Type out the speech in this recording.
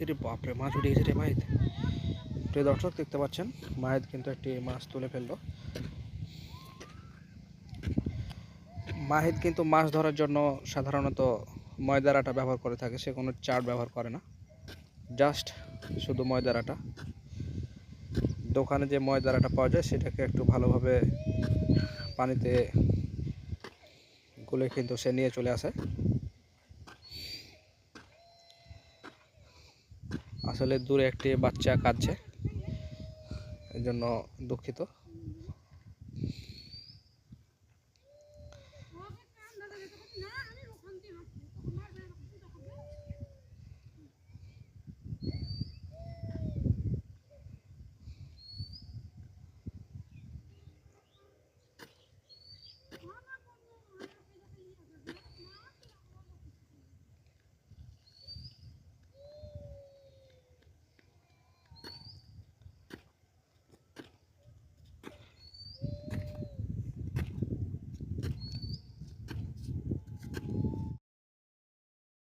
এরে বাপরে, মাছ উঠে গেছে রে মাহিত প্রিয় দর্শক, দেখতে পাচ্ছেন মাহিত কিন্তু একটি মাছ তুলে ফেলল। মাহিত কিন্তু মাছ ধরার জন্য সাধারণত ময়দার আটা ব্যবহার করে থাকে, সে কোনো চাট ব্যবহার করে না। জাস্ট শুধু ময়দার আটা। দোকানে যে ময়দার আটা পাওয়া যায়, সেটাকে একটু ভালোভাবে পানিতে গুলে কিন্তু সে নিয়ে চলে আসে। আসলে দূরে একটি বাচ্চা কাঁদছে এই জন্য দুঃখিত।